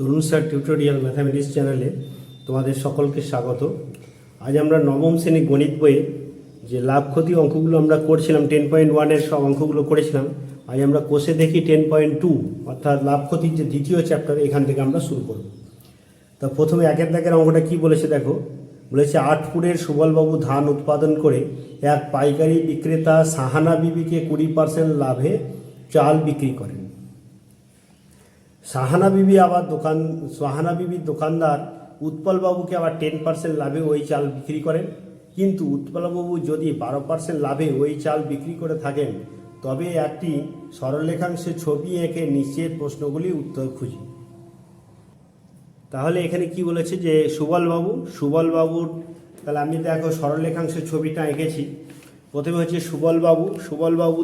তরুণ sir tutorial mathematics চ্যানেলে তোমাদের সকলকে স্বাগত। আজ আমরা নবম শ্রেণি গণিত বইয়ে যে লাভ ক্ষতি অঙ্কগুলো আমরা করছিলাম টেন পয়েন্ট ওয়ানের সব অঙ্কগুলো করেছিলাম, আজ আমরা কোষে দেখি টেন পয়েন্ট টু অর্থাৎ লাভ ক্ষতির যে দ্বিতীয় চ্যাপ্টার এখান থেকে আমরা শুরু করব। তা প্রথমে একের দাগের অঙ্কটা কি বলেছে দেখো। বলেছে আটপুরের সুবলবাবু ধান উৎপাদন করে এক পাইকারি বিক্রেতা সাহানা বিবিকে কুড়ি পার্সেন্ট লাভে চাল বিক্রি করেন। সাহানা বিবি আবার দোকান, সাহানা বিবির দোকানদার উৎপলবাবুকে আবার টেন পার্সেন্ট লাভে ওই চাল বিক্রি করেন। কিন্তু উৎপলবাবু যদি বারো পার্সেন্ট লাভে ওই চাল বিক্রি করে থাকেন, তবে একটি সরলরেখাংশে ছবি এঁকে নিচের প্রশ্নগুলি উত্তর খুঁজি। তাহলে এখানে কি বলেছে যে, সুবলবাবু সুবলবাবুর তাহলে আমি দেখো সরলরেখাংশের ছবিটা এঁকেছি। প্রথমে হচ্ছে সুবলবাবু সুবলবাবু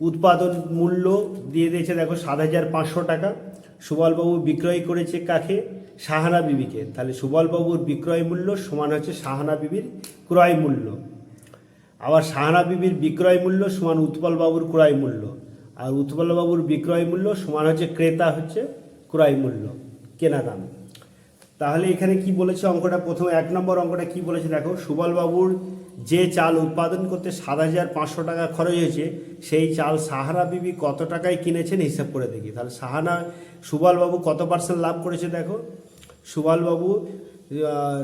উৎপাদন মূল্য দিয়ে দিয়েছে, দেখো, সাত হাজার পাঁচশো টাকা। সুবলবাবু বিক্রয় করেছে কাকে? সাহানা বিবিকে। তাহলে সুবলবাবুর বিক্রয় মূল্য সমান হচ্ছে সাহানা বিবির ক্রয় মূল্য। আবার সাহানা বিবির বিক্রয় মূল্য সমান উৎপলবাবুর ক্রয় মূল্য। আর উৎপলবাবুর বিক্রয় মূল্য সমান হচ্ছে ক্রেতা হচ্ছে ক্রয় মূল্য, কেনা দাম। তাহলে এখানে কি বলেছে অঙ্কটা? প্রথম এক নম্বর অঙ্কটা কি বলেছে? দেখো, সুবলবাবুর যে চাল উৎপাদন করতে সাত হাজার পাঁচশো টাকা খরচ হয়েছে, সেই চাল সাহারা বিবি কত টাকায় কিনেছেন হিসাব করে দেখি। তাহলে সাহানা, সুবলবাবু কত পার্সেন্ট লাভ করেছে দেখো? সুবলবাবু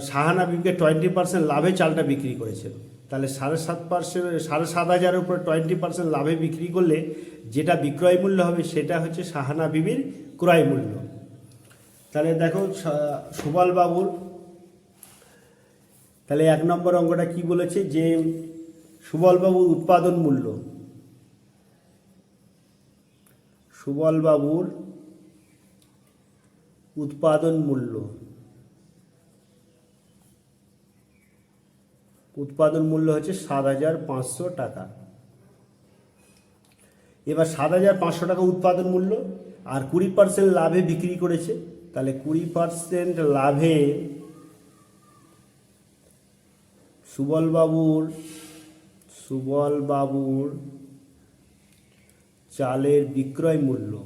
সাহানা বিবিকে টোয়েন্টি পার্সেন্ট লাভে চালটা বিক্রি করেছেন। তাহলে সাড়ে সাত পার্সেন্ট, সাড়ে সাত হাজারের উপরে টোয়েন্টি পার্সেন্ট লাভে বিক্রি করলে যেটা বিক্রয় মূল্য হবে সেটা হচ্ছে সাহানা বিবির ক্রয় মূল্য। তাহলে দেখো, সা- সুবল বাবুর তাহলে এক নম্বর অঙ্কটা কি বলেছে? যে সুবল বাবুর উৎপাদন মূল্য। সুবলবাবুর উৎপাদন মূল্য। উৎপাদন মূল্য হচ্ছে সাত হাজার পাঁচশো টাকা। এবার সাত হাজার পাঁচশো টাকা উৎপাদন মূল্য, আর কুড়ি পার্সেন্ট লাভে বিক্রি করেছে। তাহলে কুড়ি পার্সেন্ট লাভে সুবলবাবুর সুবলবাবুর চালের বিক্রয় মূল্য।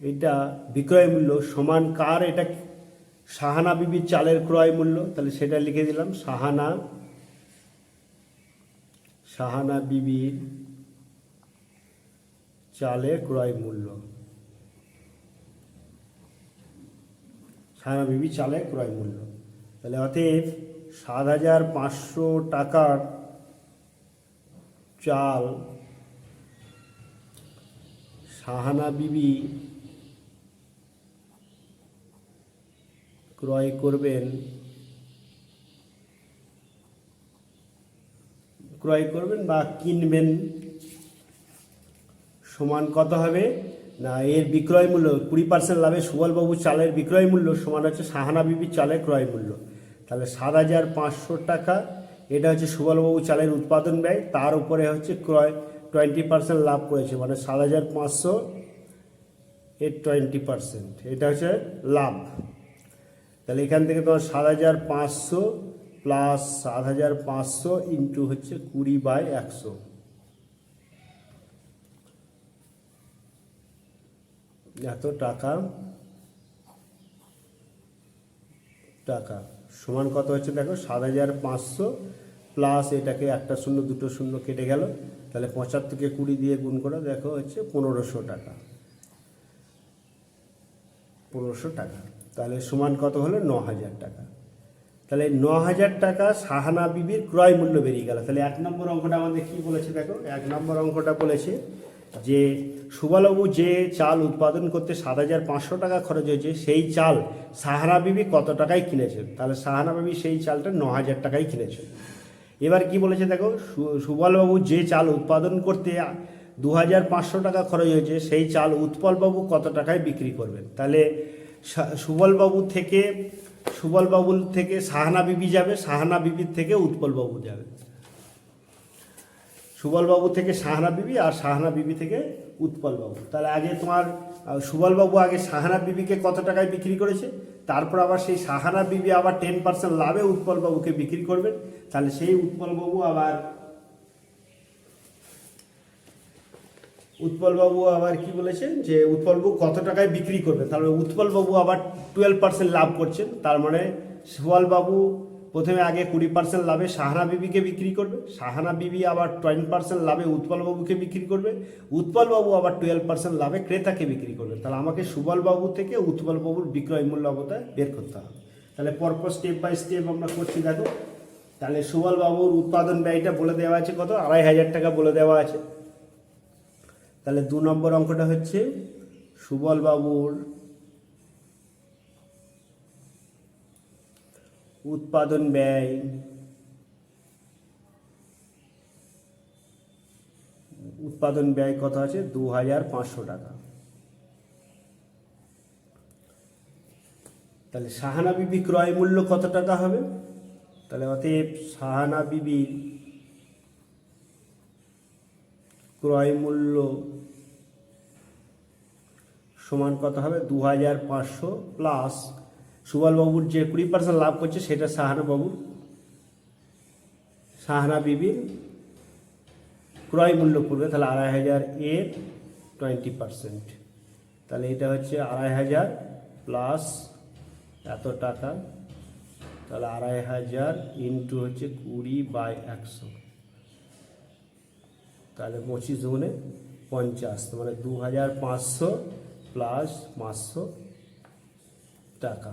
এটা বিক্রয় মূল্য সমান কার? এটা সাহানা বিবির চালের ক্রয় মূল্য? তাহলে সেটা লিখে দিলাম সাহানা সাহানা বিবির চালের ক্রয় মূল্য। সাহানা বিবি চালের ক্রয় মূল্য। তাহলে অতএব সাত হাজার পাঁচশো টাকার চাল সাহানা বিবি ক্রয় করবেন। ক্রয় করবেন বা কিনবেন। সমান কত হবে? না, এর বিক্রয় মূল্য কুড়ি পার্সেন্ট লাভে সুবলবাবু চালের বিক্রয় মূল্য সমান হচ্ছে সাহানা বিবির চালের ক্রয় মূল্য। তাহলে সাত হাজার পাঁচশো টাকা, এটা হচ্ছে সুবলবাবু চালের উৎপাদন ব্যয়, তার উপরে হচ্ছে ক্রয় টোয়েন্টি পার্সেন্ট লাভ করেছে মানে সাত হাজার পাঁচশো এর টোয়েন্টি পার্সেন্ট এটা হচ্ছে লাভ। তাহলে এখান থেকে তোমার সাত হাজার পাঁচশো প্লাস সাত হাজার পাঁচশো ইন্টু হচ্ছে কুড়ি বাই একশো। এত টাকা। টাকা। সমান কত হচ্ছে দেখো? সাত হাজার পাঁচশো প্লাস এটাকে একটা শূন্য, দুটো শূন্য কেটে গেল। তাহলে পঁচাত্তরকে কুড়ি দিয়ে গুণ করে, দেখো হচ্ছে পনেরোশো টাকা। পনেরোশো টাকা। তাহলে সমান কত হলো? ন হাজার টাকা। তাহলে ন হাজার টাকা সাহানা বিবির ক্রয় মূল্য বেরিয়ে গেল। তাহলে এক নম্বর অঙ্কটা আমাদের কি বলেছে দেখো? এক নম্বর অঙ্কটা বলেছে যে সুবলবাবু যে চাল উৎপাদন করতে সাত হাজার পাঁচশো টাকা খরচ হয়েছে, সেই চাল সাহানা বিবি কত টাকায় কিনেছেন তাহলে সাহানা বিবি সেই চালটা ন হাজার টাকায় কিনেছেন এবার কি বলেছে দেখো সুবলবাবু যে চাল উৎপাদন করতে দু হাজার পাঁচশো টাকা খরচ হয়েছে, সেই চাল উৎপলবাবু কত টাকায় বিক্রি করবেন তাহলে সুবলবাবু থেকে, সুবলবাবুর থেকে সাহানা বিবি যাবে, সাহানা বিবির থেকে উৎপলবাবু যাবে। সুবলবাবু থেকে সাহানা বিবি আর সাহানা বিবি থেকে উৎপলবাবু। তাহলে আগে তোমার সুবলবাবু আগে সাহানা বিবিকে কত টাকায় বিক্রি করেছে? তারপর আবার সেই সাহানা বিবি আবার টেন পার্সেন্ট লাভে উৎপলবাবুকে বিক্রি করবেন। তাহলে সেই উৎপলবাবু আবার উৎপলবাবু আবার কি বলেছেন যে উৎপলবাবু কত টাকায় বিক্রি করবেন? তাহলে উৎপলবাবু আবার টুয়েলভ পার্সেন্ট লাভ করছেন। তার মানে সুবলবাবু প্রথমে আগে কুড়ি পার্সেন্ট লাভে সাহানা বিবিকে বিক্রি করবে। সাহানা বিবি আবার টোয়েন্টি পার্সেন্ট লাভে উৎপলবাবুকে বিক্রি করবে। উৎপলবাবু আবার টুয়েলভ পার্সেন্ট লাভে ক্রেতাকে বিক্রি করবে। তাহলে আমাকে সুবলবাবু থেকে উৎপলবাবুর বিক্রয় মূল্য অবতায় বের করতে হবে। তাহলে পরপর স্টেপ বাই স্টেপ আমরা করছি, দেখো। তাহলে সুবলবাবুর উৎপাদন ব্যয়টা বলে দেওয়া আছে কত? আড়াই হাজার টাকা বলে দেওয়া আছে। তাহলে দু নম্বর অঙ্কটা হচ্ছে সুবল উৎপাদন ব্যয়। উৎপাদন ব্যয় কত আছে? দু হাজার পাঁচশো টাকা। তাহলে সাহানা বিবি ক্রয় মূল্য কত টাকা হবে? তাহলে অতএব সাহানা বিবির ক্রয় মূল্য সমান কত হবে? দু হাজার পাঁচশো প্লাস সুবলবাবুর যে কুড়ি পার্সেন্ট লাভ করছে, সেটা সাহানা বাবুর সাহানা বিবির ক্রয় মূল্য পড়বে, তাহলে আড়াই হাজার এর টোয়েন্টি পার্সেন্ট তাহলে এটা হচ্ছে আড়াই হাজার প্লাস এত টাকা, তাহলে আড়াই হাজার ইন্টু হচ্ছে কুড়ি বাই একশো। তাহলে পঁচিশ গুণে পঞ্চাশ মানে দু হাজার পাঁচশো প্লাস পাঁচশো টাকা।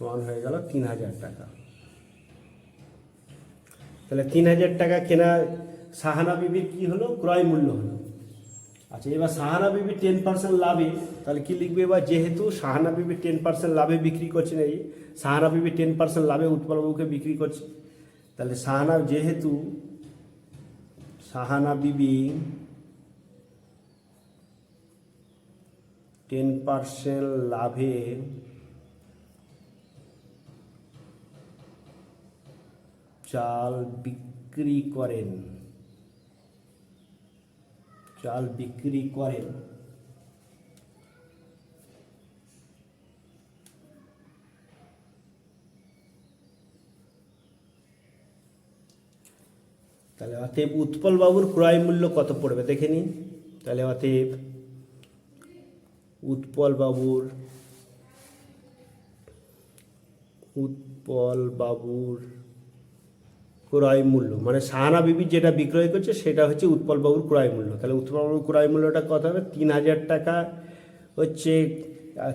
সমান হয়ে গেল তিন হাজার টাকা। তাহলে তিন হাজার টাকা কেনা সাহানা বিবির কি হলো? ক্রয় মূল্য হলো। আচ্ছা এবার সাহানা বিবি টেন পার্সেন্ট লাভে, তাহলে কি লিখবে? এবার যেহেতু সাহানা বিবি টেন পার্সেন্ট লাভে বিক্রি করছে না এই, সাহানা বিবি টেন পার্সেন্ট লাভে উৎপলবাবুকে বিক্রি করছে। তাহলে সাহানা যেহেতু সাহানা বিবি টেন পার্সেন্ট লাভে চাল বিক্রি করেন। চাল বিক্রি করেন। তাহলে অতএব উৎপল বাবুর ক্রয় মূল্য কত পড়বে দেখে নিন। তাহলে অতএব উৎপল বাবুর উৎপল বাবুর ক্রয় মূল্য। মানে সাহানা বিবি যেটা বিক্রয় করছে, সেটা হচ্ছে উৎপল বাবুর ক্রয় মূল্য। তাহলে উৎপল বাবুর ক্রয় মূল্যটা কত হবে? তিন হাজার টাকা হচ্ছে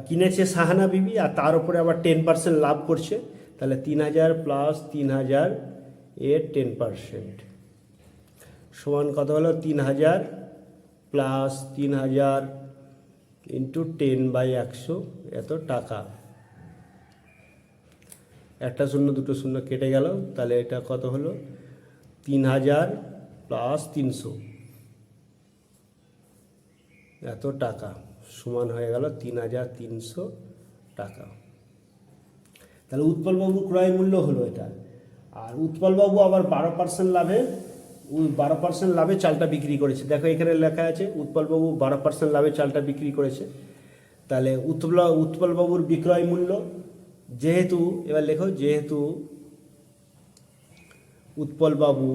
কিনেছে সাহানা বিবি আর তার উপরে আবার টেন পার্সেন্ট লাভ করছে। তাহলে তিন হাজার প্লাস তিন হাজার এর টেন পার্সেন্ট সমান কত হলো? তিন হাজার প্লাস তিন হাজার ইন্টু টেন বাই একশো। এত টাকা। একটা শূন্য, দুটো শূন্য কেটে গেল। তাহলে এটা কত হলো? তিন হাজার প্লাস তিনশো। এত টাকা। সমান হয়ে গেল তিন হাজার তিনশো টাকা। তাহলে উৎপলবাবুর ক্রয় মূল্য হলো এটা। আর উৎপলবাবু আবার বারো পার্সেন্ট লাভে বারো পার্সেন্ট লাভে চালটা বিক্রি করেছে। দেখো এখানে লেখা আছে, উৎপলবাবু বারো পার্সেন্ট লাভে চালটা বিক্রি করেছে। তাহলে উৎপল, উৎপলবাবুর বিক্রয় মূল্য যেহেতু, এবার লেখো, যেহেতু উৎপলবাবু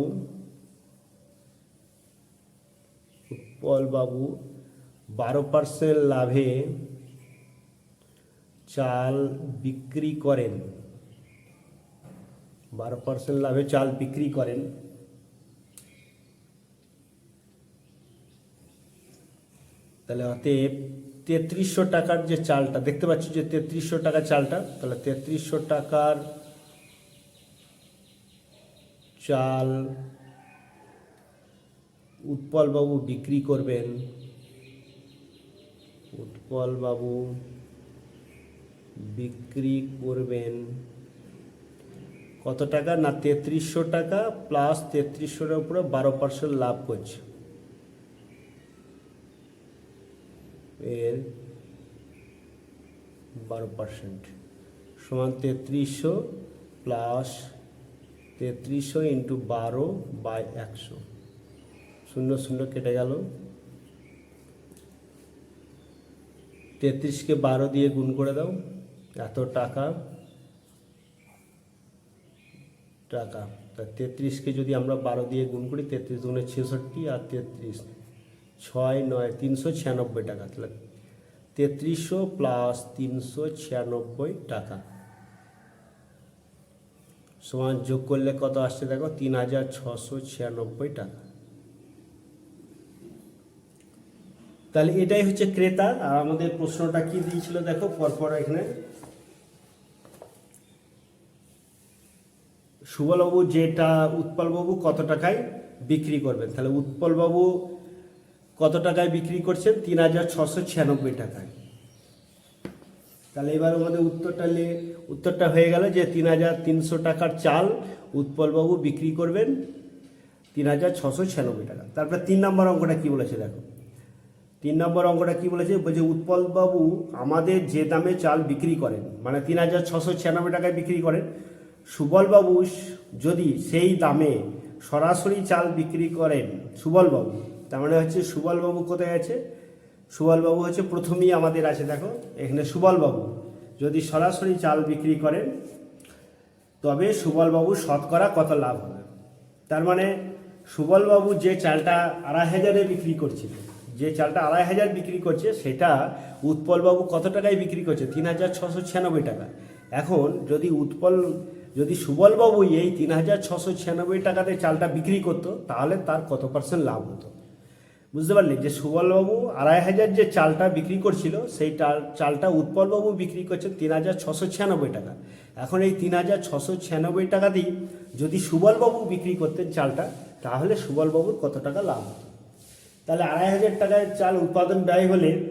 উৎপলবাবু বারো পার্সেন্ট লাভে চাল বিক্রি করেন। বারো পার্সেন্ট লাভে চাল বিক্রি করেন। তাহলে অতএব তেত্রিশশো টাকার যে চালটা, দেখতে পাচ্ছি যে তেত্রিশশো টাকার চালটা, তাহলে তেত্রিশশো টাকার চাল উৎপলবাবু বিক্রি করবেন। উৎপলবাবু বিক্রি করবেন। কত টাকা? না, তেত্রিশশো টাকা প্লাস তেত্রিশশোর উপরে বারো পার্সেন্ট লাভ করছে। এর বারো পার্সেন্ট সমান তেত্রিশশো প্লাস তেত্রিশশো ইন্টু বারো বাই একশো। শূন্য শূন্য কেটে গেল। তেত্রিশকে বারো দিয়ে গুণ করে দাও। এত টাকা। টাকা। তা তেত্রিশকে যদি আমরা বারো দিয়ে গুণ করি, তেত্রিশ দুগুণে ছেষট্টি আর তেত্রিশ। ছয় নয় তিনশো ছিয়ানব্বই টাকা। তাহলে তেত্রিশশো প্লাস তিনশো ছিয়ানব্বই টাকা। সমান যোগ করলে কত আসছে দেখো? তিন হাজার ছশো ছিয়ানব্বই টাকা। তাহলে এটাই হচ্ছে ক্রেতা। আর আমাদের প্রশ্নটা কি দিয়েছিল দেখো পরপর এখানে? সুবলবাবু যেটা উৎপলবাবু কত টাকায় বিক্রি করবেন? তাহলে উৎপলবাবু কত টাকায় বিক্রি করছেন? তিন হাজার ছশো ছিয়ানব্বই টাকায়। তাহলে এবার আমাদের উত্তরটা উত্তরটা হয়ে গেল যে তিন হাজার তিনশো টাকার চাল উৎপলবাবু বিক্রি করবেন তিন হাজার ছশো ছিয়ানব্বই টাকা। তারপরে তিন নম্বর অঙ্কটা কি বলেছে দেখো। তিন নম্বর অঙ্কটা কি বলেছে? বলছে, উৎপলবাবু আমাদের যে দামে চাল বিক্রি করেন মানে তিন হাজার ছশো ছিয়ানব্বই টাকায় বিক্রি করেন, সুবলবাবু যদি সেই দামে সরাসরি চাল বিক্রি করেন, সুবলবাবু তার মানে হচ্ছে সুবলবাবু কোথায় আছে? সুবলবাবু হচ্ছে প্রথমেই আমাদের আছে, দেখো। এখানে সুবলবাবু, যদি সরাসরি চাল বিক্রি করেন, তবে সুবলবাবু শতকরা কত লাভ হবে? তার মানে সুবলবাবু যে চালটা আড়াই হাজারে বিক্রি করছিল যে চালটা আড়াই হাজার বিক্রি করছে, সেটা উৎপলবাবু কত টাকায় বিক্রি করছে? তিন হাজার ছশো ছিয়ানব্বই টাকা। এখন যদি উৎপল, যদি সুবলবাবু এই তিন হাজার ছশো ছিয়ানব্বই টাকাতে চালটা বিক্রি করতো, তাহলে তার কত পার্সেন্ট লাভ হতো? বুঝতে পারলি? যে সুবলবাবু আড়াই হাজার যে চালটা বিক্রি করছিল, সেই চাল- চালটা উৎপলবাবু বিক্রি করছেন তিন হাজার ছশো ছিয়ানব্বই টাকা। এখন এই তিন হাজার ছশো ছিয়ানব্বই টাকা দিয়ে যদি সুবলবাবু বিক্রি করতেন চালটা, তাহলে সুবলবাবুর কত টাকা লাভ হতো? তাহলে আড়াই হাজার টাকায় চাল উৎপাদন ব্যয় হলে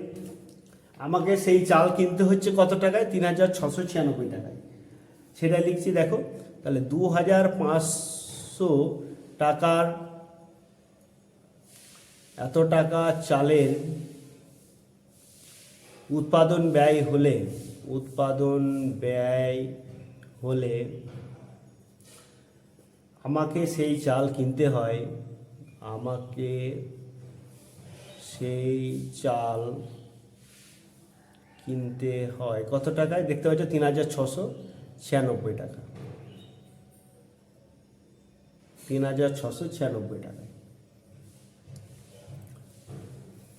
আমাকে সেই চাল কিনতে হচ্ছে কত টাকায়? তিন হাজার ছশো ছিয়ানব্বই টাকায়। সেটা লিখছি দেখো। তাহলে দু হাজার পাঁচশো টাকার এত টাকা চালের উৎপাদন ব্যয় হলে, উৎপাদন ব্যয় হলে আমাকে সেই চাল কিনতে হয়। আমাকে সেই চাল কিনতে হয়। কত টাকায়? দেখতে পাচ্ছ, তিন হাজার ছশো ছিয়ানব্বই টাকা। তিন হাজার ছশো ছিয়ানব্বই টাকা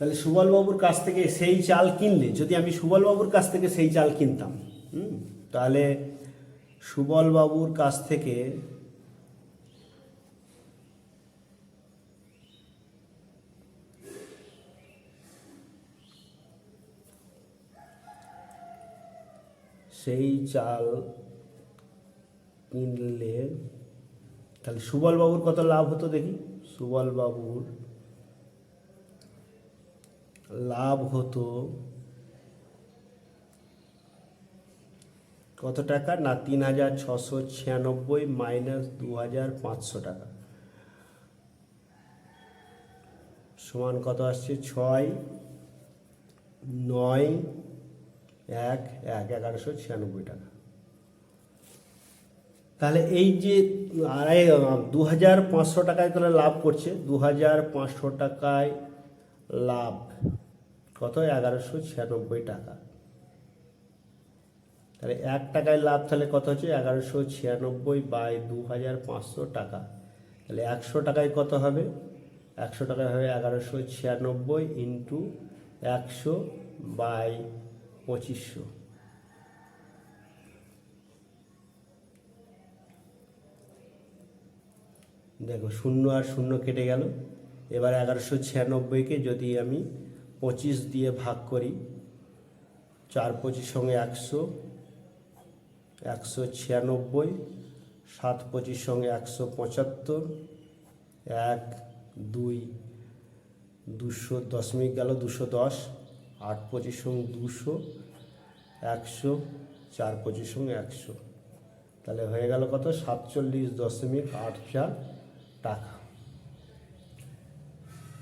তাহলে সুবলবাবুর কাছ থেকে সেই চাল কিনলে যদি আমি সুবলবাবুর কাছ থেকে সেই চাল কিনতাম হুম, তাহলে সুবলবাবুর কাছ থেকে সেই চাল কিনলে তাহলে সুবলবাবুর কত লাভ হতো দেখি? সুবলবাবুর লাভ হতো। কত টাকা? না, তিন হাজার ছশো ছিয়ানব্বই মাইনাস দু হাজার পাঁচশো টাকা। সমান কত আসছে? ছয়, নয়, এক এক, এগারোশো ছিয়ানব্বই টাকা। তাহলে এই যে আড়াই, দু হাজার পাঁচশো টাকায় তাহলে লাভ করছে। দু হাজার পাঁচশো টাকায় লাভ। কত এগারোশো ছিয়ানব্বই টাকা। তাহলে এক টাকায় লাভ তাহলে কত হচ্ছে? এগারোশো ছিয়ানব্বই বাই দু হাজার পাঁচশো টাকা। তাহলে একশো টাকায় কত হবে? একশো টাকায় হবে এগারোশো ছিয়ানব্বই ইন্টু একশো বাই পঁচিশশো। দেখো, শূন্য আর শূন্য কেটে গেল। এবার এগারোশো ছিয়ানব্বইকে যদি আমি পঁচিশ দিয়ে ভাগ করি, চার পঁচিশ সঙ্গে একশো একশো ছিয়ানব্বই, সাত পঁচিশ সঙ্গে একশো পঁচাত্তর, এক, দুই, দুশো দশমিক গেল দুশো দশ, আট পঁচিশ সঙ্গে দুশো, একশো, চার পঁচিশ সঙ্গে একশো। তাহলে হয়ে গেল কত? সাতচল্লিশ দশমিক আট চার টাকা।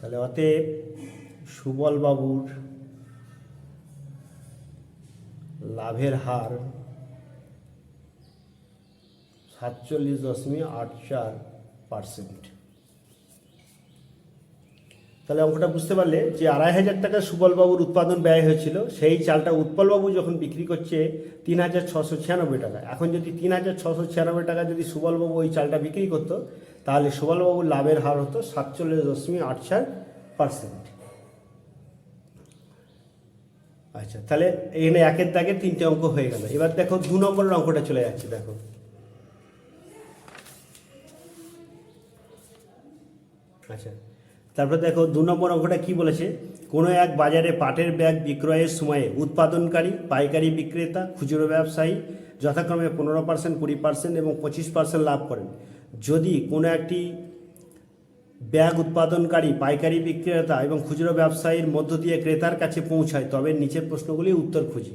তাহলে অতএব সুবলবাবুর লাভের হার সাতচল্লিশ দশমিক আট চার পার্সেন্ট। তাহলে অঙ্কটা বুঝতে পারলে যে আড়াই হাজার টাকা সুবলবাবুর উৎপাদন ব্যয় হয়েছিল, সেই চালটা উৎপলবাবু যখন বিক্রি করছে তিন হাজার ছশো ছিয়ানব্বই টাকা। এখন যদি তিন হাজার ছশো ছিয়ানব্বই টাকা যদি সুবলবাবু ওই চালটা বিক্রি করতো, তাহলে সুবলবাবুর লাভের হার হতো সাতচল্লিশ দশমিক আট চার পার্সেন্ট। আচ্ছা তাহলে এখানে একের দাগে তিনটে অঙ্ক হয়ে গেল। এবার দেখো দু নম্বরের অঙ্কটা চলে যাচ্ছে, দেখো। আচ্ছা তারপর দেখো দু নম্বর অঙ্কটা কি বলেছে? কোনো এক বাজারে পাটের ব্যাগ বিক্রয়ের সময়ে উৎপাদনকারী, পাইকারি বিক্রেতা, খুচরো ব্যবসায়ী যথাক্রমে পনেরো পার্সেন্ট, কুড়ি পার্সেন্ট এবং পঁচিশ পার্সেন্ট লাভ করেন। যদি কোনো একটি ব্যাগ উৎপাদনকারী, পাইকারি বিক্রেতা এবং খুচরো ব্যবসায়ীর মধ্য দিয়ে ক্রেতার কাছে পৌঁছায়। তবে নিচের প্রশ্নগুলি উত্তর খুঁজি।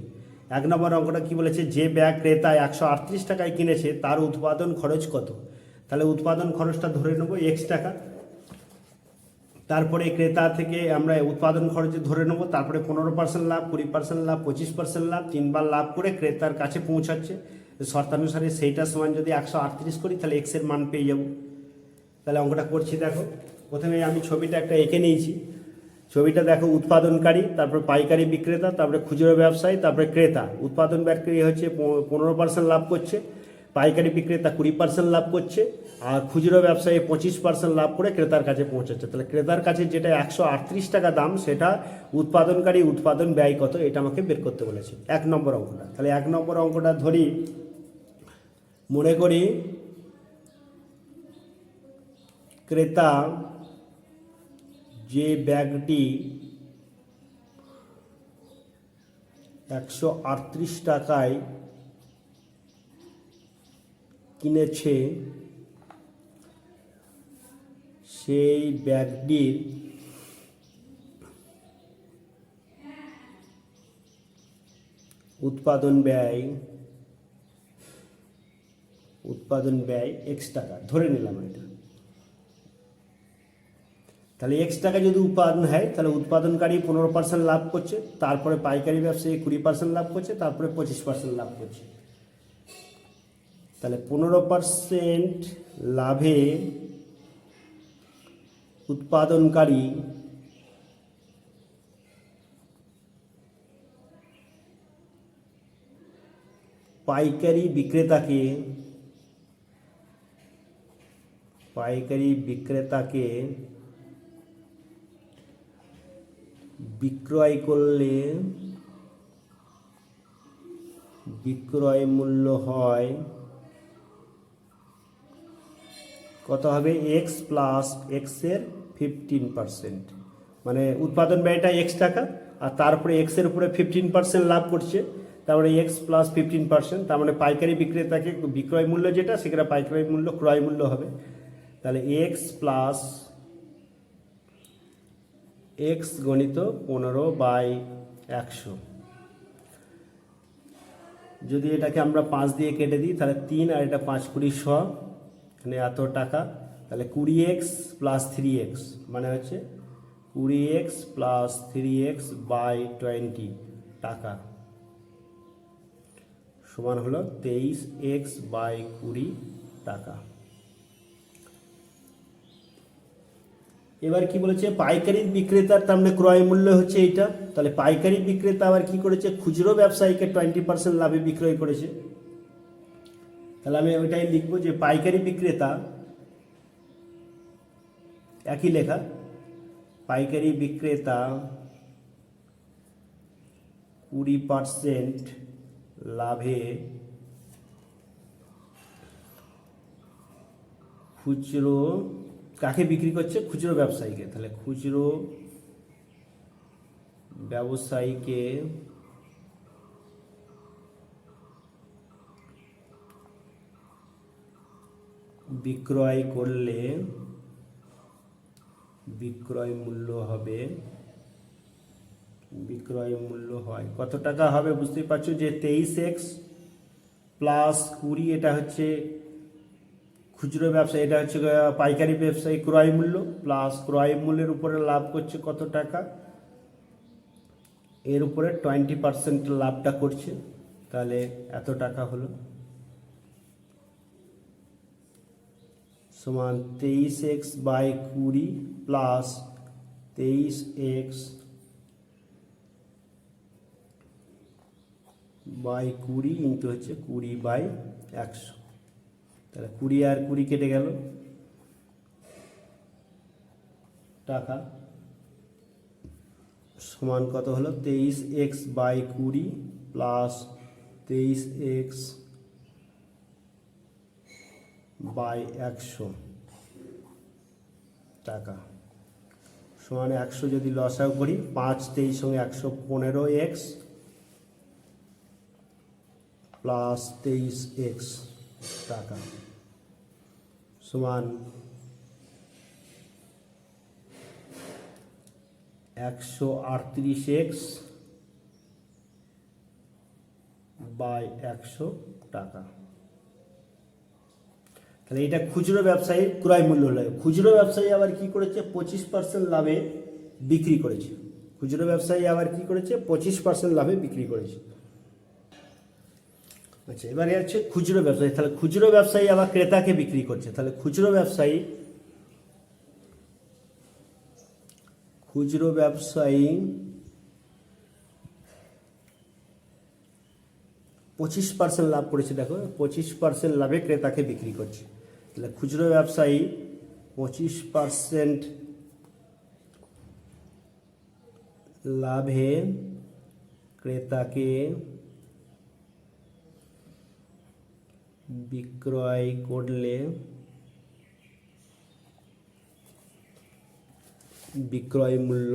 এক নম্বর অঙ্কটা কি বলেছে? যে ব্যাগ ক্রেতা একশো আটত্রিশ টাকায় কিনেছে, তার উৎপাদন খরচ কত? তাহলে উৎপাদন খরচটা ধরে নেব এক্স টাকা। তারপরে ক্রেতা থেকে আমরা উৎপাদন খরচে ধরে নেব, তারপরে পনেরো পার্সেন্ট লাভ, কুড়ি পার্সেন্ট লাভ, পঁচিশ পার্সেন্ট লাভ, তিনবার লাভ করে ক্রেতার কাছে পৌঁছাচ্ছে। শর্তানুসারে সেইটা সমান যদি একশো আটত্রিশ করি, তাহলে এক্সের মান পেয়ে যাব। তাহলে অঙ্কটা করছি, দেখো। প্রথমে আমি ছবিটা একটা এঁকে নিয়েছি। ছবিটা দেখো উৎপাদনকারী, তারপর পাইকারি বিক্রেতা, তারপরে খুচরো ব্যবসায়ী, তারপরে ক্রেতা। উৎপাদন ব্যবসায়ী হচ্ছে পনেরো পার্সেন্ট লাভ করছে, পাইকারি বিক্রেতা কুড়ি পার্সেন্ট লাভ করছে, আর খুচরো ব্যবসায়ী পঁচিশ পার্সেন্ট লাভ করে ক্রেতার কাছে পৌঁছাচ্ছে। তাহলে ক্রেতার কাছে যেটা একশো আটত্রিশ টাকা দাম, সেটা উৎপাদনকারী উৎপাদন ব্যয় কত, এটা আমাকে বের করতে বলেছে। এক নম্বর অঙ্কটা। তাহলে এক নম্বর অঙ্কটা ধরি। মনে করি ক্রেতা যে ব্যাগটি একশো আটত্রিশ টাকায় কিনেছে, সেই ব্যাগটির উৎপাদন ব্যয় উৎপাদন ব্যয় এক্স টাকা। ধরে নিলাম এটা। তাহলে এক্স টাকা যদি উৎপাদন হয়, তাহলে উৎপাদনকারী পনেরো পার্সেন্ট লাভ করছে, তারপরে পাইকারি ব্যবসায়ী কুড়ি পার্সেন্ট লাভ করছে, তারপরে পঁচিশ পার্সেন্ট লাভ করছে। তাহলে পনেরো পার্সেন্ট লাভে উৎপাদনকারী পাইকারি বিক্রেতাকে পাইকারি বিক্রেতাকে বিক্রয় করলে বিক্রয় মূল্য হয় কত হবে? এক্স প্লাস এক্সের ফিফটিন পার্সেন্ট মানে উৎপাদন ব্যয়টা এক্স টাকা, আর তারপরে এক্সের উপরে ফিফটিন পার্সেন্ট লাভ করছে। তারপরে এক্স প্লাস ফিফটিন পার্সেন্ট তার মানে পাইকারি বিক্রেতাকে বিক্রয় মূল্য যেটা, সেখানে পাইকারি মূল্য, ক্রয় মূল্য হবে। তাহলে এক্স প্লাস এক্স গণিত পনেরো বাই একশো। যদি এটাকে আমরা পাঁচ দিয়ে কেটে দিই, তাহলে তিন আর এটা পাঁচ কুড়ি শ, এখানে এত টাকা, তাহলে কুড়ি এক্স প্লাস থ্রি এক্স মানে হচ্ছে কুড়ি X plus three X by twenty টাকা। সমান হলো তেইশ এক্স বাই কুড়ি টাকা। এবার কি বলেছে? পাইকারি বিক্রেতার তার মানে ক্রয় মূল্য হচ্ছে এইটা। তাহলে পাইকারি বিক্রেতা আবার কি করেছে? খুচরো ব্যবসায়ীকে টোয়েন্টি পার্সেন্ট লাভে বিক্রয় করেছে। তাহলে আমি ওইটাই লিখব যে পাইকারি বিক্রেতা, একই লেখা, পাইকারি বিক্রেতা কুড়ি পার্সেন্ট লাভে খুচরো কাকে বিক্রি করছে? খুচরো ব্যবসায়ীকে। তাহলে খুচরো ব্যবসায়ীকে বিক্রয় করলে বিক্রয় মূল্য হবে, বিক্রয় মূল্য হয়। কত টাকা হবে বুঝতেই পারছ? যে তেইশ এক্স প্লাস কুড়ি, এটা হচ্ছে খুচরো ব্যবসা, এটা হচ্ছে পাইকারি ব্যবসায়ী ক্রয় মূল্য প্লাস ক্রয় মূল্যের উপরে লাভ করছে কত টাকা? এর উপরে টোয়েন্টি পার্সেন্ট লাভটা করছে। তাহলে এত টাকা হলো। সমান তেইশ এক্স বাই কুড়ি প্লাস তেইশ এক্স বাই কুড়ি ইন্টু হচ্ছে কুড়ি বাই একশো। তাহলে কুড়ি আর কুড়ি কেটে গেল। টাকা। সমান কত হলো? তেইশ এক্স বাই কুড়ি প্লাস তেইশ এক্স বাই একশো টাকা। সমান একশো যদি লসাও করি, পাঁচ তেইশ সঙ্গে একশো পনেরো এক্স প্লাস তেইশ এক্স। টাকা। সমান একশো আটত্রিশ এক্স বাই একশো টাকা। তাহলে এটা খুচরো ব্যবসায়ীর ক্রয় মূল্য লাগে খুচরো ব্যবসায়ী আবার কি করেছে? পঁচিশ পার্সেন্ট লাভে বিক্রি করেছে। খুচরো ব্যবসায়ী আবার কি করেছে? পঁচিশ পার্সেন্ট লাভে বিক্রি করেছে। আচ্ছা এবারে হচ্ছে খুচরো ব্যবসায়ী, তাহলে খুচরো ব্যবসায়ী আবার ক্রেতাকে বিক্রি করছে, তাহলে খুচরো ব্যবসায়ী খুচরো ব্যবসায়ী পঁচিশ পার্সেন্ট লাভ করেছে, দেখো, পঁচিশ পার্সেন্ট লাভে ক্রেতাকে বিক্রি করছে। তাহলে খুচরো ব্যবসায়ী পঁচিশ পার্সেন্ট লাভে ক্রেতাকে বিক্রয় করলে বিক্রয় মূল্য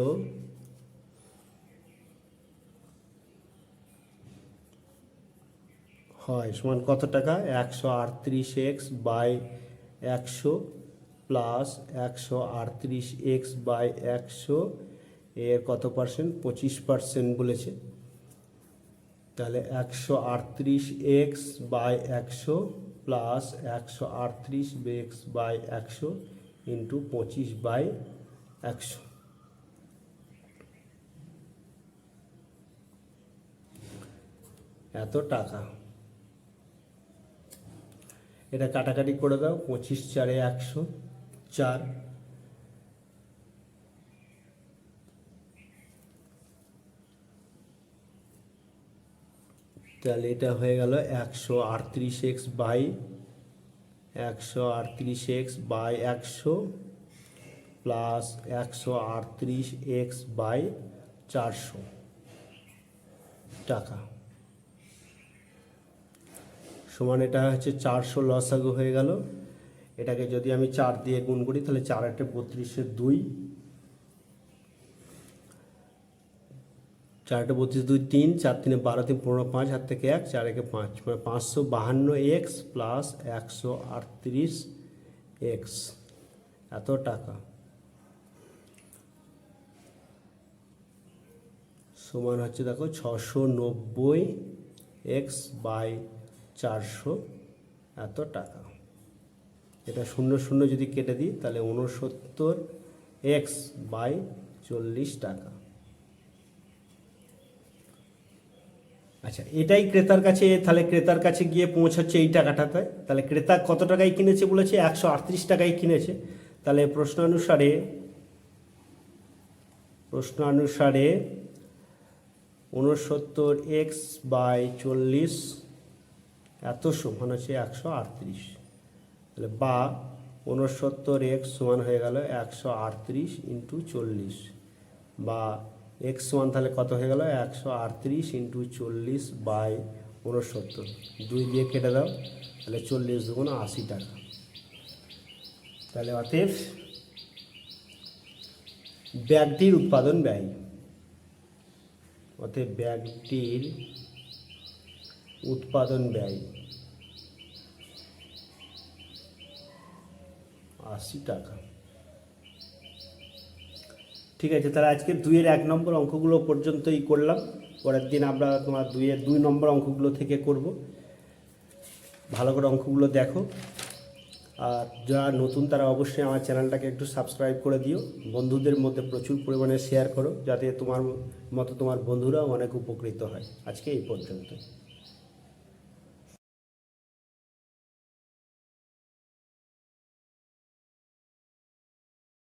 হয় সমান কত টাকা? একশো আটত্রিশ এক্স বাই একশো প্লাস একশো আটত্রিশ এক্স বাই একশো এর কত পার্সেন্ট? পঁচিশ পার্সেন্ট বলেছে। তাহলে একশো আটত্রিশ এক্স বাই একশো প্লাস একশো আটত্রিশ এক্স বাই একশো ইন্টু পঁচিশ বাই একশো। এত টাকা। এটা কাটাকাটি করে দাও, পঁচিশ চারে একশো, চার তাহলে এটা হয়ে গেল একশো আটত্রিশ এক্স বাই একশো আটত্রিশ এক্স বাই একশো প্লাস একশো আটত্রিশ এক্স বাই চারশো টাকা। সমান এটা হচ্ছে চারশো লসাগু হয়ে গেল। এটাকে যদি আমি চার দিয়ে গুণ করি তাহলে চার একটা বত্রিশের দুই চারটে বত্রিশ দুই তিন, চার তিনে বারো তিন পনেরো পাঁচ হাত থেকে এক, চার একে পাঁচ মানে পাঁচশো বাহান্ন এক্স প্লাস একশো আটত্রিশ এক্স। এত টাকা। সমান হচ্ছে দেখো ছশো নব্বই এক্স বাই চারশো। এত টাকা। এটা শূন্য শূন্য যদি কেটে দিই, তাহলে উনসত্তর এক্স বাই চল্লিশ টাকা। আচ্ছা এটাই ক্রেতার কাছে, তাহলে ক্রেতার কাছে গিয়ে পৌঁছাচ্ছে এই টাকাটাতে। তাহলে ক্রেতা কত টাকায় কিনেছে বলেছে? একশো আটত্রিশ টাকায় কিনেছে। তাহলে প্রশ্নানুসারে প্রশ্নানুসারে উনসত্তর এক্স বাই চল্লিশ এত সমান হচ্ছে একশো আটত্রিশ। তাহলে বা উনসত্তর এক্স সমান হয়ে গেল একশো আটত্রিশ ইন্টু চল্লিশ। বা এক্স সমান তাহলে কত হয়ে গেল? একশো আটত্রিশ ইন্টু চল্লিশ বাই উনসত্তর দুই দিয়ে কেটে দাও, তাহলে চল্লিশ দুগুণ আশি টাকা। তাহলে অতএব ব্যাগটির উৎপাদন ব্যয়। অতএব ব্যাগটির উৎপাদন ব্যয় আশি টাকা। ঠিক আছে, তাহলে আজকে দুইয়ের এক নম্বর অঙ্কগুলো পর্যন্তই করলাম। পরের দিন আমরা তোমার দুইয়ের দুই নম্বর অঙ্কগুলো থেকে করব। ভালো করে অঙ্কগুলো দেখো। আর যারা নতুন, তারা অবশ্যই আমার চ্যানেলটাকে একটু সাবস্ক্রাইব করে দিও। বন্ধুদের মধ্যে প্রচুর পরিমাণে শেয়ার করো, যাতে তোমার মতো তোমার বন্ধুরাও অনেক উপকৃত হয়। আজকে এই পর্যন্ত